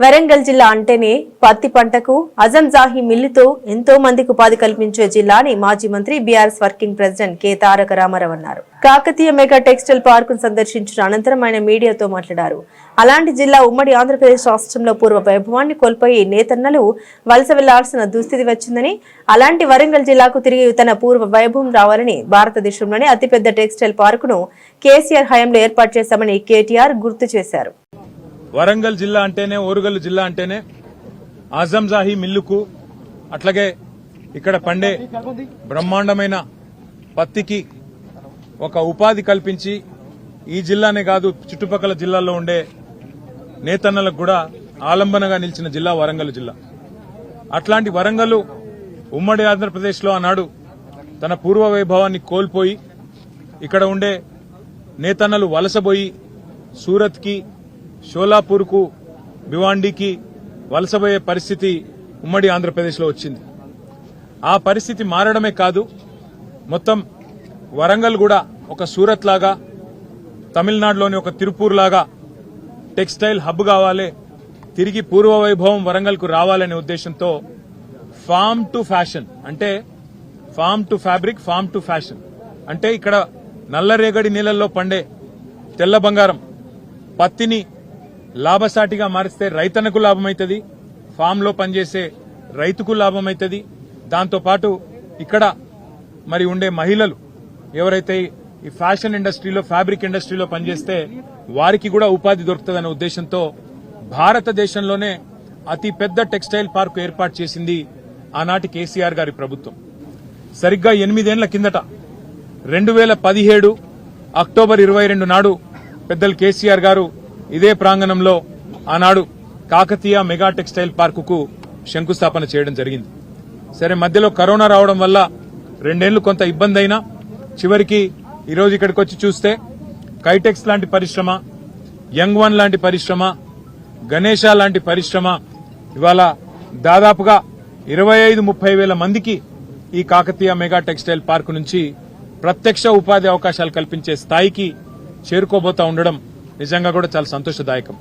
వరంగల్ జిల్లా అంటేనే పత్తి పంటకు అజంజాహి మిల్లుతో ఎంతో మందికి ఉపాధి కల్పించే జిల్లా అని మాజీ మంత్రి BRS working president K Taraka Rama Rao అన్నారు. కాకతీయ మెగా టెక్స్టైల్ పార్క్ సందర్శించిన అనంతరం ఆయన మీడియాతో మాట్లాడారు. అలాంటి జిల్లా ఉమ్మడి ఆంధ్రప్రదేశ్ రాష్ట్రంలో పూర్వ వైభవాన్ని కోల్పోయి నేతన్నలు వలస వెళ్ళాల్సిన దుస్థితి వచ్చిందని అలాంటి వరంగల్ జిల్లాకు తిరిగి తన పూర్వ వైభవం రావాలని భారతదేశంలోనే అతిపెద్ద టెక్స్టైల్ పార్కును కేసీఆర్ హయాంలో ఏర్పాటు చేశామని కేటీఆర్ గుర్తు చేశారు. వరంగల్ జిల్లా అంటేనే ఓరుగల్లు జిల్లా అంటేనే ఆజంజాహి మిల్లుకు అట్లాగే ఇక్కడ పండే బ్రహ్మాండమైన పత్తికి ఒక ఉపాధి కల్పించి ఈ జిల్లానే కాదు చుట్టుపక్కల జిల్లాల్లో ఉండే నేతన్నలకు కూడా ఆలంబనగా నిలిచిన జిల్లా వరంగల్ జిల్లా. అట్లాంటి వరంగల్ ఉమ్మడి ఆంధ్రప్రదేశ్లో ఆనాడు తన పూర్వ వైభవాన్ని కోల్పోయి ఇక్కడ ఉండే నేతన్నలు వలసపోయి సూరత్కి షోలాపూర్కు భివాండికి వలసపోయే పరిస్థితి ఉమ్మడి ఆంధ్రప్రదేశ్లో వచ్చింది. ఆ పరిస్థితి మారడమే కాదు మొత్తం వరంగల్ కూడా ఒక సూరత్ లాగా తమిళనాడులోని ఒక తిరుపూర్ లాగా టెక్స్టైల్ హబ్ కావాలి తిరిగి పూర్వ వైభవం వరంగల్కు రావాలనే ఉద్దేశంతో ఫామ్ టు ఫ్యాషన్ అంటే farm to fabric farm to fashion అంటే ఇక్కడ నల్లరేగడి నీళ్ళల్లో పండే తెల్ల బంగారం పత్తిని లాభసాటిగా మారిస్తే రైతన్నకు లాభమవుతుంది ఫామ్లో పనిచేసే రైతుకు లాభమవుతుంది దాంతోపాటు ఇక్కడ మరి ఉండే మహిళలు ఎవరైతే ఈ ఫ్యాషన్ ఇండస్ట్రీలో ఫ్యాబ్రిక్ ఇండస్ట్రీలో పనిచేస్తే వారికి కూడా ఉపాధి దొరుకుతుందనే ఉద్దేశంతో భారతదేశంలోనే అతి పెద్ద టెక్స్టైల్ పార్కు ఏర్పాటు చేసింది ఆనాటి కేసీఆర్ గారి ప్రభుత్వం. సరిగ్గా ఎనిమిదేళ్ళ కిందట రెండు వేల పదిహేడు అక్టోబర్ ఇరవై రెండు నాడు పెద్దలు కేసీఆర్ గారు ఇదే ప్రాంగణంలో ఆనాడు కాకతీయ మెగా టెక్స్టైల్ పార్కుకు శంకుస్థాపన చేయడం జరిగింది. సరే మధ్యలో కరోనా రావడం వల్ల రెండేళ్ళు కొంత ఇబ్బంది అయినా చివరికి ఈరోజు ఇక్కడికి వచ్చి చూస్తే కైటెక్స్ లాంటి పరిశ్రమ యంగ్ వన్ లాంటి పరిశ్రమ గణేష లాంటి పరిశ్రమ ఇవాళ దాదాపుగా ఇరవై ఐదు ముప్పై వేల మందికి ఈ కాకతీయ మెగా టెక్స్టైల్ పార్క్ నుంచి ప్రత్యక్ష ఉపాధి అవకాశాలు కల్పించే స్థాయికి చేరుకోబోతా ఉండడం నిజంగా కూడా చాలా సంతోషదాయకం.